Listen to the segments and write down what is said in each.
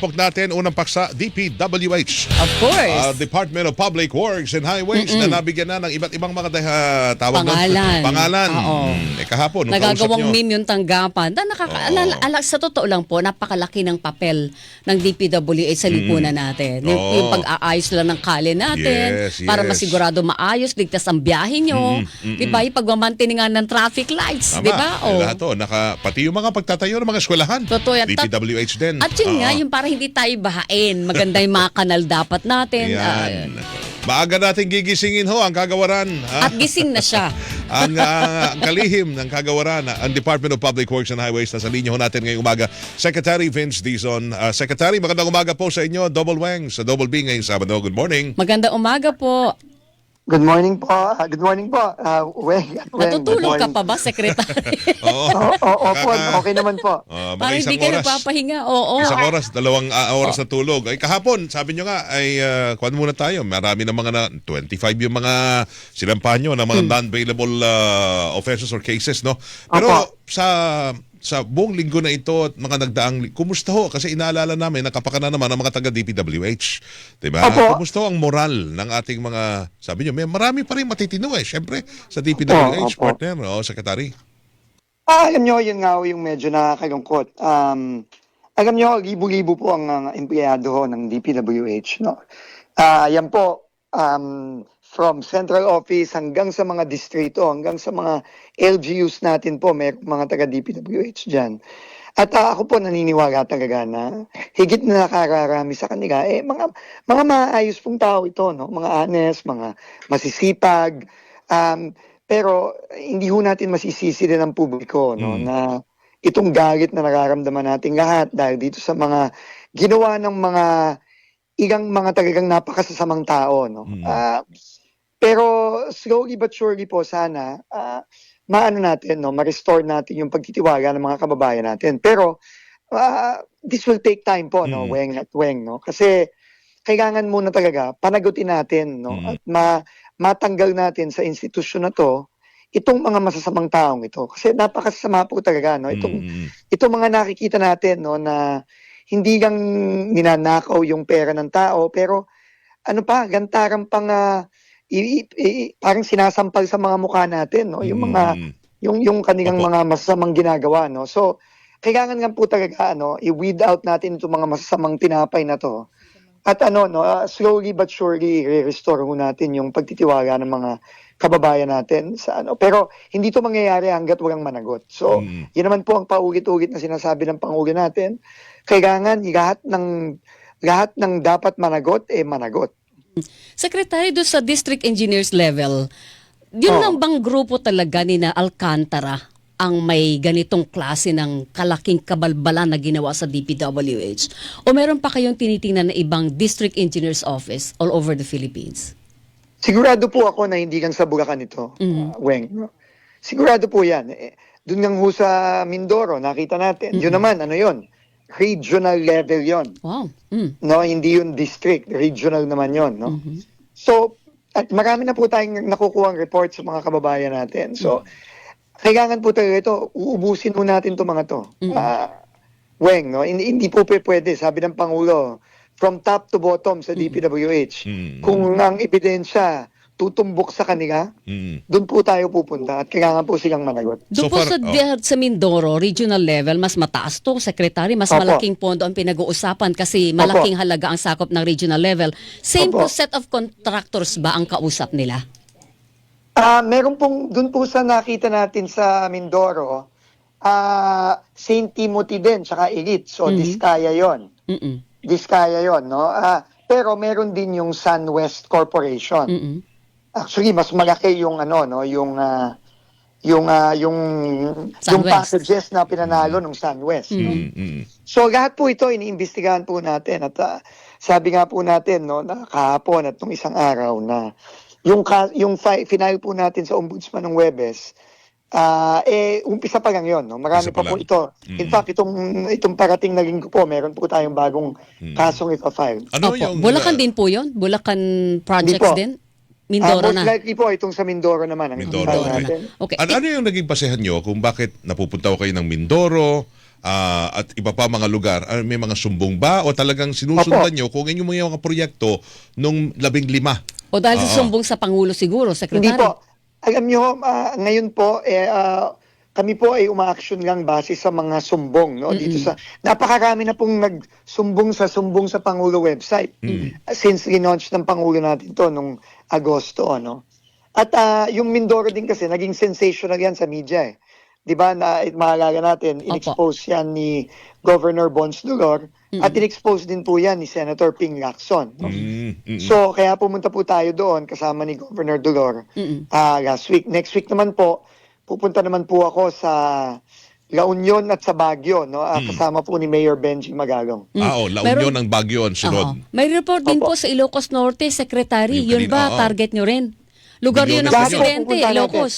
Pog natin unang paksa DPWH. Of course. Uh, Department of Public Works and Highways na nabigyan na ng iba't ibang mga uh, tawag doon. Pangalan. Pangalan. Oo. Hmm, eh, kahapon, nung Nagagawang meme yung tanggapan. Na nakaka- ala- ala- sa totoo lang po, napakalaki ng papel ng DPWH sa lipunan natin. Yung, Oo. yung pag-aayos lang ng kale natin, Yes, para yes. masigurado maayos, ligtas ang biyahe nyo. Di ba? Yung pagmamantiningan ng traffic lights. Tama. Di ba? Eh, Oh. lahat to, naka, pati yung mga pagtatayo ng mga eskwelahan. Totoo yan. Tat- DPWH din. At yun nga, Oo. yung para hindi tayo bahain. Maganda yung mga kanal dapat natin. Yan. Maaga natin gigisingin ho ang kagawaran. ha? at gising na siya. ang, ah, ang kalihim ng kagawaran, ah, ang Department of Public Works and Highways. Nasa linya ho natin ngayong umaga. Secretary Vince Dizon. Ah, Secretary, magandang umaga po sa inyo. Double Wang sa Double B ngayong Sabado. Good morning. Maganda umaga po. Good morning po. Ah, good morning po. Uh, Weng. Weng, good Natutulog ka morning. pa ba, Secretary? Oo. Oo, oo, opo, Kaka- okay naman po. Ah, mga isang hindi ka oras. nagpapahinga. Oo. Isang oras, dalawang ah, oras na tulog. Ay kahapon, sabi nyo nga, ay uh, kuwan muna tayo. Marami na mga na, 25 yung mga sinampahan nyo ng mga non-bailable ah, offenses or cases, no? Pero Opo. sa sa buong linggo na ito at mga nagdaang, kumusta ho? Kasi inaalala namin, nakapaka na naman ang mga taga-DPWH. Diba? Opo. Kumusta ho ang moral ng ating mga, sabi nyo, may marami pa rin matitino eh. Siyempre, sa DPWH, Opo, opo. partner, o, secretary. Ah, alam nyo, yun nga ho yung medyo nakakalungkot. Um, alam nyo, libo-libo po ang uh, empleyado ho ng DPWH. No? Ah, yan po, um, from central office hanggang sa mga distrito, hanggang sa mga LGUs natin po, may mga taga-DPWH dyan. At ah, ako po naniniwala talaga na higit na nakararami sa kanila, eh, mga, mga maayos pong tao ito, no? mga honest, mga masisipag, um, pero hindi ho natin masisisi din ang publiko no Mm. na itong galit na nararamdaman natin lahat dahil dito sa mga ginawa ng mga ilang mga talagang napakasasamang tao no. Mm. Ah, pero slowly but surely po sana ah, maano natin no, ma-restore natin yung pagtitiwala ng mga kababayan natin. Pero ah, this will take time po no, Mm. Weng at Weng no. Kasi kailangan muna talaga panagutin natin no Mm. at ma matanggal natin sa institusyon na to itong mga masasamang taong ito kasi napakasama po talaga no itong Mm, mm, itong mga nakikita natin no na hindi lang ninanakaw yung pera ng tao pero ano pa gantarang pang ah, i- i- parang sinasampal sa mga mukha natin no? Yung mga mm. yung yung kanilang Opo. mga masasamang ginagawa no? So kailangan nga po talaga ano i-weed out natin itong mga masasamang tinapay na to. At ano no ah, slowly but surely re-restore ho natin yung pagtitiwala ng mga kababayan natin sa ano. Pero hindi to mangyayari hangga't walang managot. So Mm. yun naman po ang paulit-ulit na sinasabi ng pangulo natin. Kailangan lahat ng lahat ng dapat managot eh managot Secretary, doon sa district engineers level, yun Oo. lang bang grupo talaga ni na Alcantara ang may ganitong klase ng kalaking kabalbalan na ginawa sa DPWH? O meron pa kayong tinitingnan na ibang district engineers office all over the Philippines? Sigurado po ako na hindi lang sa Bulacan ito, Mhm. uh, Weng. Sigurado po yan. Eh, doon ho sa Mindoro, nakita natin. Yun naman, ano yun? Regional level yon Wow. Mm. No, hindi yun district. Regional naman yon no? Mhm. So, at marami na po tayong nakukuha report sa mga kababayan natin. So, kailangan po talaga ito, uubusin po natin to mga to. Mm. Ah, Weng, no? Hindi, hindi po pwede, sabi ng Pangulo, from top to bottom sa DPWH. Mm. Kung ang ebidensya tutumbok sa kanila, Mm. doon po tayo pupunta at kailangan po silang managot. Doon So po far- sa, oh. sa Mindoro, regional level, mas mataas to, Secretary. Mas Opo. malaking pondo ang pinag-uusapan kasi malaking halaga ang sakop ng regional level. Same po Opo. set of contractors ba ang kausap nila? Ah, meron pong doon po sa nakita natin sa Mindoro, ah St. Timothy din, tsaka Elite. So, Mhm. Diskaya yon Mm-mm. Diskaya yon no? Ah, pero meron din yung SunWest Corporation. Mm-mm. Actually, mas malaki yung ano, no, yung ah, yung ah, yung yung SunWest. packages na pinanalo ng SunWest. no? Mm, mm. So lahat po ito iniimbestigahan po natin at ah, sabi nga po natin no na kahapon at nung isang araw na yung ka, yung fi- final po natin sa ombudsman ng Webes ah eh umpisa pa lang 'yon no marami Umpisa pa pa po lang. ito in Mm. fact itong itong parating na linggo po meron po tayong bagong Mm. kasong ito-file Ano Opo. yung... Bulacan uh, din po yun? Bulacan projects po. din? Ah, Mindoro most na. likely po itong sa Mindoro naman ang Mindoro na. natin Okay. Ano, ano yung naging basehan nyo kung bakit napupunta ko kayo ng Mindoro, ah, at iba pa mga lugar, ah, may mga sumbong ba o talagang sinusundan Opo. nyo kung inyong mga mga proyekto nung labing lima? O dahil sa Oo. sumbong sa Pangulo siguro, Secretary? Hindi po. Alam nyo, ah, ngayon po, eh, ah, kami po ay uma-action lang base sa mga sumbong. No? Dito sa, napakarami na pong nagsumbong sa sumbong sa Pangulo website. Ah, Since relaunch ng Pangulo natin to nung Agosto. Ano? At ah, yung Mindoro din kasi, naging sensational yan sa media. Eh. Di ba, na, eh, maalala natin, in-expose yan ni Governor Bons Dulor at in-expose din po yan ni Senator Ping Lacson. no? Mm, mm, So, kaya pumunta po tayo doon kasama ni Governor Dolor Mm-mm. ah, last week. Next week naman po, pupunta naman po ako sa La Union at sa Baguio, no? Ah, kasama po ni Mayor Benji Magalong. Ah, oh, La Meron- Union ng Baguio ang Oo. sunod. May report din Opo. po sa Ilocos Norte, Secretary. Yung Yun kanina, ba, oo. target nyo rin? Lugar Milyones yun ng na Lahat po presidente, pupunta natin. Ilocos.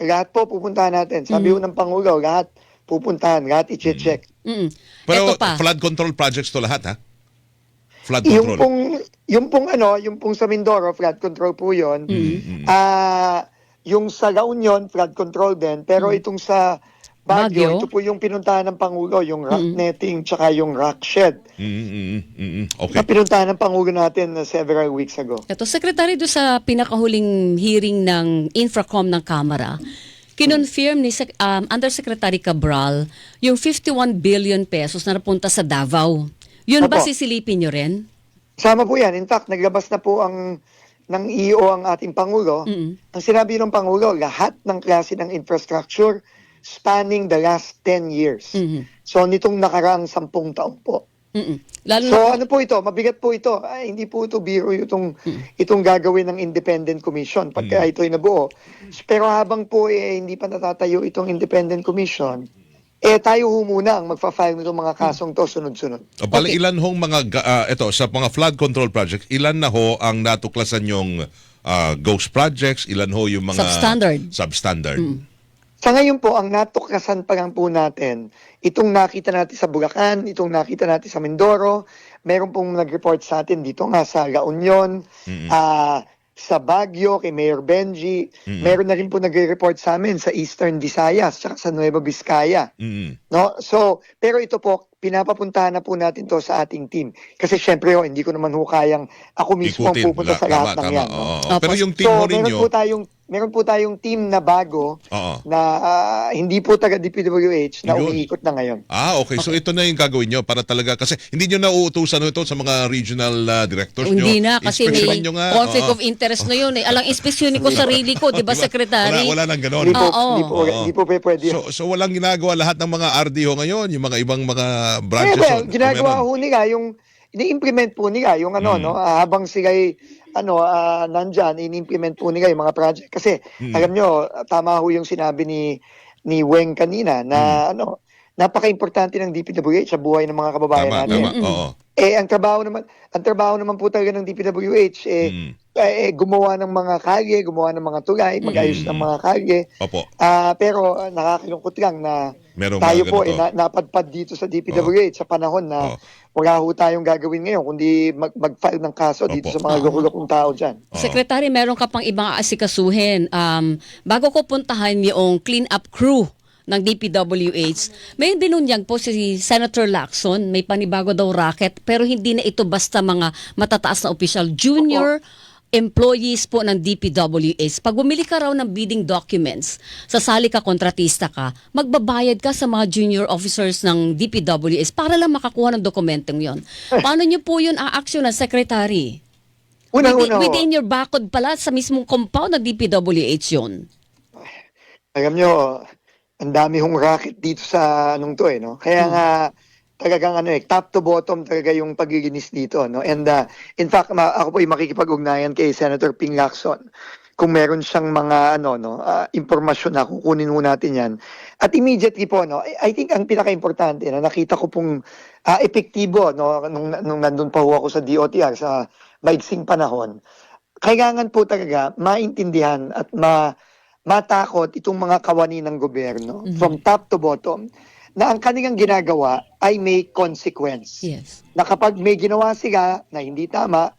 Lahat po pupuntahan natin. Sabi po ng Pangulo, lahat pupuntahan, lahat i-check. Mm. Pero Ito pa. flood control projects to lahat, ha? Flood Yung control. pong, yung pong ano, yung pong sa Mindoro, flood control po yun. Ah, yung sa La Union, flood control din. Pero itong sa Baguio, Baguio? ito po yung pinuntahan ng Pangulo, yung rock netting tsaka yung rock shed. Mm, mm, mm, mm, mm. Okay. Na pinuntahan ng Pangulo natin uh, several weeks ago. Ito, Secretary, do sa pinakahuling hearing ng Infracom ng Kamara, kinonfirm ni um, Undersecretary Cabral yung 51 billion pesos na napunta sa Davao. Yun ba Opo. sisilipin nyo rin? Sama po yan. In fact, naglabas na po ang ng EO ang ating Pangulo. Mm. Ang sinabi ng Pangulo, lahat ng klase ng infrastructure spanning the last 10 years. Mhm. So, nitong nakaraang sampung taon po. Lalo So, na, ano po ito? Mabigat po ito. Ay, hindi po ito biro itong, itong gagawin ng Independent Commission pagka ito'y nabuo. Pero habang po eh, hindi pa natatayo itong Independent Commission, eh tayo ho muna ang magfa-file nitong mga kasong to sunod-sunod. O, Okay. ilan hong mga, ga- ah, ito, sa mga flood control projects, ilan na ho ang natuklasan yung ah, ghost projects, ilan ho yung mga... Substandard. Substandard. Sa ngayon po, ang natuklasan pa lang po natin, itong nakita natin sa Bulacan, itong nakita natin sa Mindoro, meron pong nag-report sa atin dito nga sa La Union, ah, sa Baguio, kay Mayor Benji, meron na rin po nag-report sa amin sa Eastern Visayas, tsaka sa Nueva Vizcaya. Mm, No? So, pero ito po, pinapapuntahan na po natin to sa ating team. Kasi syempre, oh, hindi ko naman ho kayang ako mismo ang pupunta La- sa lahat tama, ng tama. yan. no? Opo. Pero yung team so, mo meron ninyo, po tayong meron po tayong team na bago Oo. na ah, hindi po taga DPWH na Yun. umiikot na ngayon. Ah, okay. So ito na yung gagawin nyo para talaga kasi hindi nyo nauutusan ito sa mga regional ah, directors nyo. hindi na kasi may Inspeksyonan nyo nga. conflict Oo. of interest na yun eh. Alang inspeksyonin ko sarili ko, di ba, Secretary? Wala, wala nang ganon. Hindi po, Oo. hindi po, Oo. hindi po pe- pwede. So, so walang ginagawa lahat ng mga RDO ngayon, yung mga ibang mga branches. Eh, well, o- o ginagawa meron? ho nila yung ini-implement po nila yung ano Mm. no ah, habang sila ano ah, nandyan ini-implement po nila yung mga project kasi Mm. alam nyo tama ho yung sinabi ni ni Weng kanina na Mm. ano napaka-importante ng DPWH sa buhay ng mga kababayan Tama, natin. tama. Oo. Eh ang trabaho naman ang trabaho naman po talaga ng DPWH eh, Mm. eh, gumawa ng mga kalye, gumawa ng mga tulay, mag-ayos ng mga kalye. Opo. Ah, pero ah, nakakalungkot lang na Merong tayo po eh, na, napadpad dito sa DPWH sa panahon na Oo. Wala ho tayong gagawin ngayon kundi mag, mag-file ng kaso dito Opo. sa mga loko-lokong tao dyan. Secretary, meron ka pang ibang aasikasuhin. Um, bago ko puntahan yung clean-up crew ng DPWH, may binunyag po si Senator Lacson, may panibago daw racket, pero hindi na ito basta mga matataas na opisyal. Junior employees po ng DPWH. Pag bumili ka raw ng bidding documents, sasali ka, kontratista ka, magbabayad ka sa mga junior officers ng DPWH para lang makakuha ng dokumentong yon. Paano niyo po yun aaksyon ng Secretary? Unang-una Within, ho, within your bakod pala sa mismong compound ng DPWH yun. alam nyo, ang dami hong racket dito sa anong to eh, no? Kaya nga, talagang ano eh, top to bottom talaga yung paglilinis dito, no? And uh, in fact, ma- ako po ay makikipag-ugnayan kay Senator Ping Lacson. Kung meron siyang mga ano no ah, impormasyon na kukunin mo natin yan. At immediately po no I, I think ang pinaka-importante na nakita ko pong ah, epektibo no nung, nung nandun pa ho ako sa DOTR sa maigsing panahon. Kailangan po talaga maintindihan at ma matakot itong mga kawani ng gobyerno from top to bottom na ang kanilang ginagawa ay may consequence Yes. na kapag may ginawa sila na hindi tama,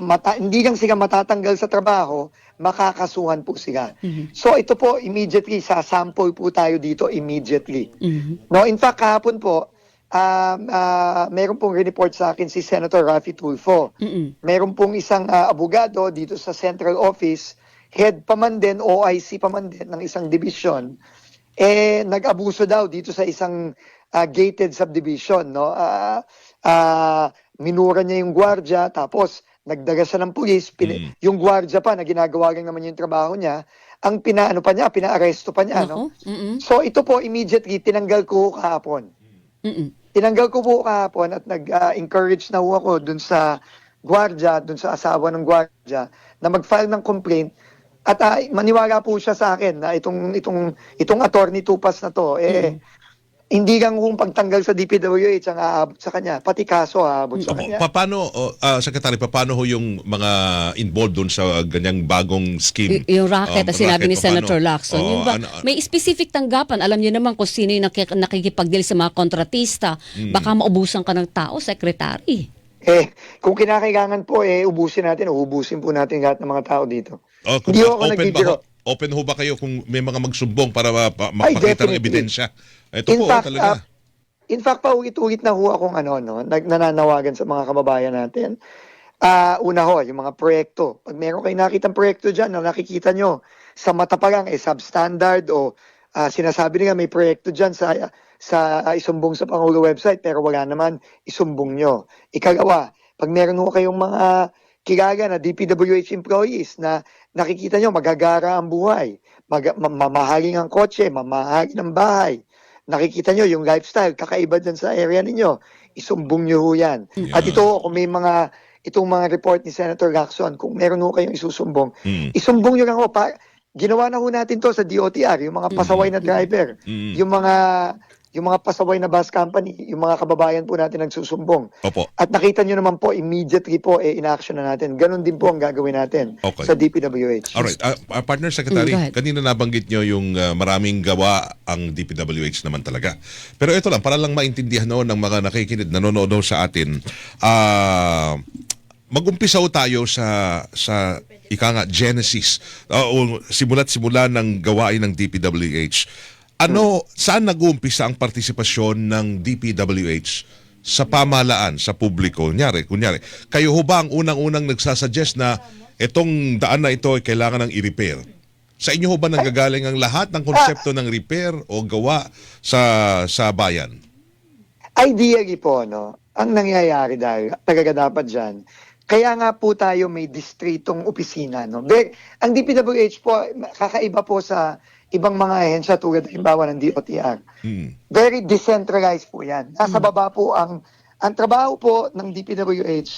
mata, hindi lang sila matatanggal sa trabaho, makakasuhan po sila. Mhm. So ito po immediately sa sample po tayo dito immediately. Mhm. No, in fact kahapon po um, ah, meron pong report sa akin si Senator Rafi Tulfo. Mm-mm. Meron pong isang ah, abogado dito sa central office, head pa man din, OIC pa man din ng isang division, eh nag-abuso daw dito sa isang ah, gated subdivision, no? Ah, ah, minura niya yung gwardiya, tapos nagdaga siya ng pulis, pin- Mm. yung gwardiya pa na ginagawa rin naman yung trabaho niya, ang pinaano pa niya, pinaaresto pa niya, no? Nako. Mm-mm. So ito po immediately tinanggal ko kahapon. Mm-mm. Tinanggal ko po kahapon at nag-encourage na ho ako dun sa gwardiya, dun sa asawa ng gwardiya na mag-file ng complaint at ah, maniwala po siya sa akin na itong itong itong attorney Tupas na to eh hindi lang kung pagtanggal sa DPWH ang aabot sa kanya, pati kaso aabot sa Opo, kanya. pa- paano, oh, ah, Secretary, paano ho yung mga involved doon sa ganyang bagong scheme? Y- yung racket Um, na sinabi ni Senator paano? Lacson. Yung ba, ano- may specific tanggapan. Alam niyo naman kung sino yung nakik- nakikipag-deal sa mga kontratista. Hmm. Baka maubusan ka ng tao, Secretary. Eh, kung kinakailangan po, eh, ubusin natin, ubusin po natin lahat ng mga tao dito. Oh, Hindi ako open ba nagbibiro. ho- Open ho ba kayo kung may mga magsumbong para ma- Ay, makita ng ebidensya? Ito In po, fact, talaga. ah, in fact, paulit-ulit na ho akong ano, no, nananawagan sa mga kababayan natin. Ah, una ho, yung mga proyekto. Pag meron kayong nakitang proyekto dyan na nakikita nyo sa mata pa lang, eh, substandard o ah, sinasabi nila may proyekto dyan sa, sa ah, isumbong sa Pangulo website pero wala naman, isumbong nyo. Ikalawa, pag meron ho kayong mga kilala na DPWH employees na nakikita nyo magagara ang buhay, mag, ma- mamahaling ang kotse, mamahaling ang bahay, nakikita nyo yung lifestyle, kakaiba dyan sa area ninyo, isumbong nyo ho yan. At ito, kung may mga, itong mga report ni Senator Lacson, kung meron ho kayong isusumbong, Mm. isumbong nyo lang ho. Pa, ginawa na ho natin to sa DOTR, yung mga pasaway na driver, Mm. yung mga yung mga pasaway na bus company, yung mga kababayan po natin nagsusumbong. Opo. At nakita nyo naman po, immediately po, eh, in-action na natin. Ganon din po ang gagawin natin Okay. sa DPWH. Alright, ah, ah, partner secretary, Mm, kanina nabanggit nyo yung ah, maraming gawa ang DPWH naman talaga. Pero ito lang, para lang maintindihan noon ng mga nakikinig, nanonood sa atin, ah mag-umpisa ho tayo sa sa ika nga Genesis o simula't simula ng gawain ng DPWH. Ano saan nag-uumpisa ang partisipasyon ng DPWH sa pamahalaan, sa publiko? Kunyari, kunyari, kayo ho ba ang unang-unang nagsasuggest na itong daan na ito ay kailangan ng i-repair? Sa inyo ho ba nanggagaling ang lahat ng konsepto ng repair o gawa sa sa bayan? Ideally po, no, ang nangyayari dahil talaga dapat dyan, kaya nga po tayo may distritong opisina. No? Be, ang DPWH po, kakaiba po sa ibang mga ahensya tulad halimbawa ng DOTR. Hmm. Very decentralized po yan. Nasa baba po ang, ang trabaho po ng DPWH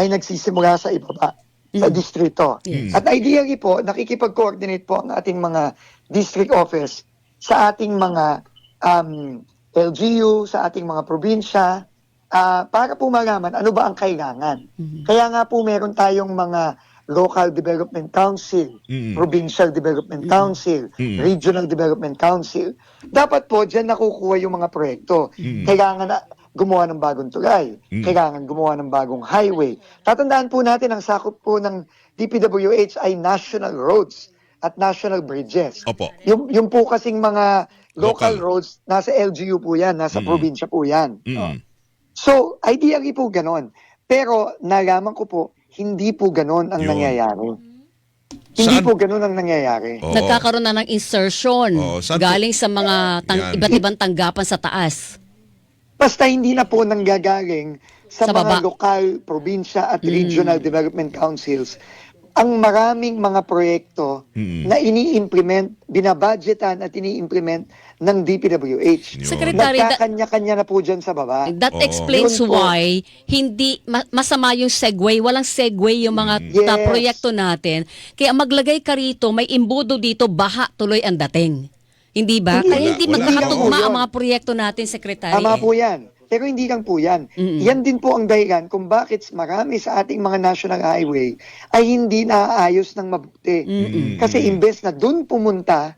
ay nagsisimula sa ibaba, sa distrito. Yes. At ideally po, nakikipag-coordinate po ang ating mga district office sa ating mga um, LGU, sa ating mga probinsya, ah, para po malaman ano ba ang kailangan. Kaya nga po meron tayong mga local development council, Mm. provincial development council, Mm. regional development council. Dapat po diyan nakukuha yung mga proyekto. Mm. Kailangan na gumawa ng bagong tulay. Mm. Kailangan gumawa ng bagong highway. Tatandaan po natin ang sakop po ng DPWH ay national roads at national bridges. Opo. Yung, yung po kasing mga local, Local. roads, nasa LGU po yan, nasa Mm. probinsya po yan. Mm. So, ideally po ganon. Pero nalaman ko po, hindi po ganon ang Yun. nangyayari. Hindi Saan- po ganon ang nangyayari. Oo. Nagkakaroon na ng insertion Oo, saan po- galing sa mga tang- Yan. iba't ibang tanggapan sa taas. Basta hindi na po nanggagaling sa, Sa mga baba. lokal, probinsya at regional development councils ang maraming mga proyekto Mm. na ini-implement, binabudgetan at ini-implement ng DPWH. Secretary, that, Nagkakanya-kanya na po dyan sa baba. that Oo. explains Yun po. why hindi ma- masama yung segue. Walang segue yung mga Yes. ta- proyekto natin. Kaya maglagay ka rito, may imbudo dito, baha tuloy ang dating. Hindi ba? Hindi. Kaya hindi Wala. magkakatugma Wala. ang mga proyekto natin, Secretary. Tama eh. po yan. Pero hindi lang po yan. Mm-mm. Yan din po ang dahilan kung bakit marami sa ating mga national highway ay hindi naaayos ng mabuti. Mm-mm. Kasi imbes na dun pumunta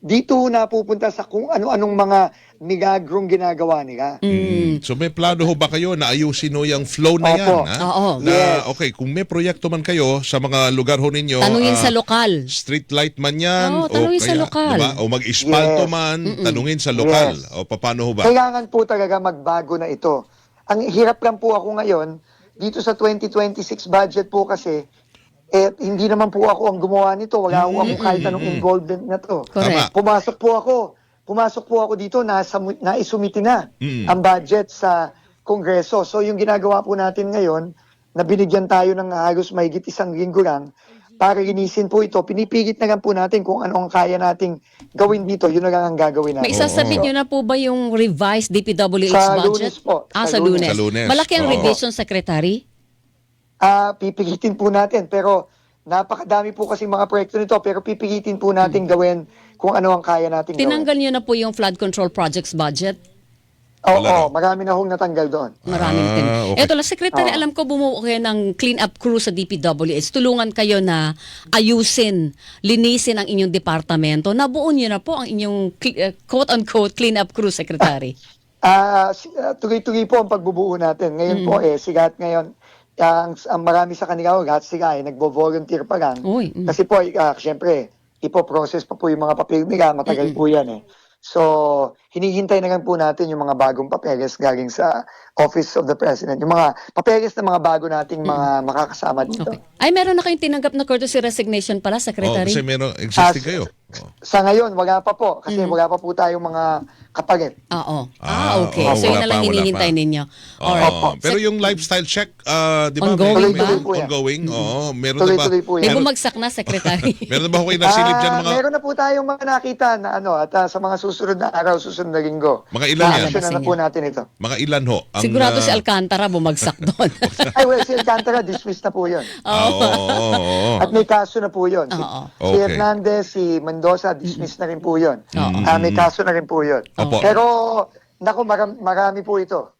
dito na pupunta sa kung ano-anong mga migagrong ginagawa nila. Mm. So may plano ho ba kayo na ayusin ho yung flow na yan? Opo. Ha? Oo. Na, Yes. Okay, kung may proyekto man kayo sa mga lugar ho ninyo, Tanungin ah, sa lokal. street light man yan, Oo, tanungin sa lokal. diba? o mag-ispalto Yes. man, tanungin sa lokal. Yes. O paano ho ba? Kailangan po talaga magbago na ito. Ang hirap lang po ako ngayon, dito sa 2026 budget po kasi, eh, hindi naman po ako ang gumawa nito. Wala ako akong kahit anong involvement na to. Correct. Pumasok po ako. Pumasok po ako dito, nasa, naisumiti na Mm. ang budget sa Kongreso. So yung ginagawa po natin ngayon, na binigyan tayo ng halos mahigit isang linggo lang, para linisin po ito, pinipilit na lang po natin kung ano ang kaya nating gawin dito, yun na lang ang gagawin natin. May isasabit nyo na po ba yung revised DPWH Sa budget? Lunes po. Ah, sa Sa lunes. Lunes. Sa Lunes. Malaki ang Oo. revision, Secretary? Ah, pipilitin po natin pero napakadami po kasi mga proyekto nito pero pipilitin po natin gawin kung ano ang kaya natin Tinanggal nyo na po yung flood control projects budget? gawin. Oo, Wala na. marami na hong natanggal doon. Maraming Ah, tin. okay. Eto lang, Secretary, Oo. alam ko bumuo kayo ng clean-up crew sa DPWH. Tulungan kayo na ayusin, linisin ang inyong departamento. Nabuo nyo na po ang inyong eh, quote-unquote clean-up crew, Secretary. Ah, ah, tuloy-tuloy po ang pagbubuo natin. Ngayon po eh sigat ngayon ang, ang marami sa kanila oh, lahat sila ay nagbo-volunteer pa lang. Uy, mm. Kasi po ah, syempre ipo-process pa po yung mga papel nila, matagal po 'yan eh. So, hinihintay na lang po natin yung mga bagong papeles galing sa Office of the President. Yung mga papeles ng mga bago nating mga makakasama dito. Okay. Ay, meron na kayong tinanggap na courtesy resignation pala, Oh, Secretary? kasi meron existing Ah, kayo. Oh. Sa ngayon, wala pa po. Kasi wala pa po tayong mga kapalit. Oo. Ah, Ah, okay. oo, so, yun na lang hinihintay pa. ninyo. Oo. Alright. pero yung lifestyle check, ah, di ba? Ongoing may- ba? may- Tuloy-tuloy po yan. Ongoing, oo. Meron na ba? Tuloy-tuloy po May yan. bumagsak na, Secretary. Meron na ba kayo nasilip dyan Ah, mga... Meron na po tayong mga nakita na ano, at ah, sa mga susunod na araw, susunod na linggo. Mga ilan yan? Action na, na po natin ito. Mga ilan ho? Ang, Sigurado ah, si Alcantara bumagsak doon. Ay, well, si Alcantara, dismissed na po yun. Oo, oo. At may kaso na po yun. Si, Oo. si Okay. Hernandez, si Mendoza, dismissed na rin po yun. Oo. Ah, may kaso na rin po yun. Opo. Pero, naku, maram- marami po ito.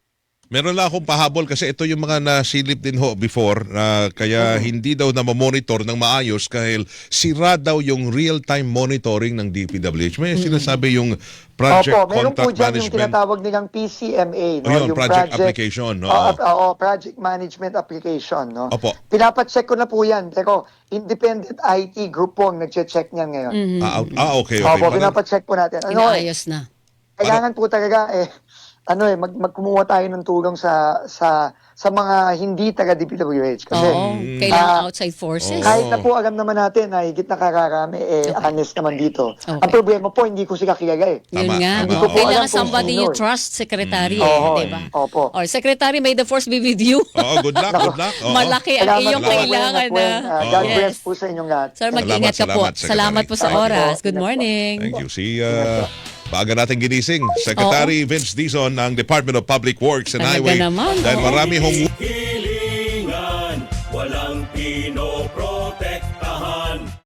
Meron lang akong pahabol kasi ito yung mga nasilip din ho before na kaya hindi daw na monitor ng maayos dahil sira daw yung real-time monitoring ng DPWH. May sinasabi yung project Opo, meron po contract dyan yung management. tinatawag nilang PCMA. No? O yun, project application, oo. Oo, oo, project management application. No? Opo. Pinapacheck ko na po yan. Pero independent IT group po ang nagche-check niyan ngayon. Ah, ah, okay, okay. Opo, pinapacheck po natin. Ano, Inaayos na. kailangan po talaga eh ano eh mag magkumuha tayo ng tulong sa sa sa mga hindi taga DPWH kasi Oo. Kailangan ah, outside forces. Oo. kahit na po alam naman natin na higit na kararami eh honest naman dito. Okay. Ang problema po hindi ko sila kilala eh. Yun Tama, nga. tama, Oo. Kailangan Alam kung somebody sino you eh. trust, Secretary. Oo, eh, di ba? opo. Or Secretary, may the force be with you. Oo, good luck, good luck. Oo. Malaki ang iyong po, kailangan Gwen, na. Ah, God bless po sa inyong lahat. Sir, mag-ingat ka Salamat, po. salamat, Salamat po sa oras. Good morning. Thank you. Si uh, Paaga natin ginising, Secretary Vince Dizon ng Department of Public Works and Talaga Highway. naman, Dahil oo. marami hong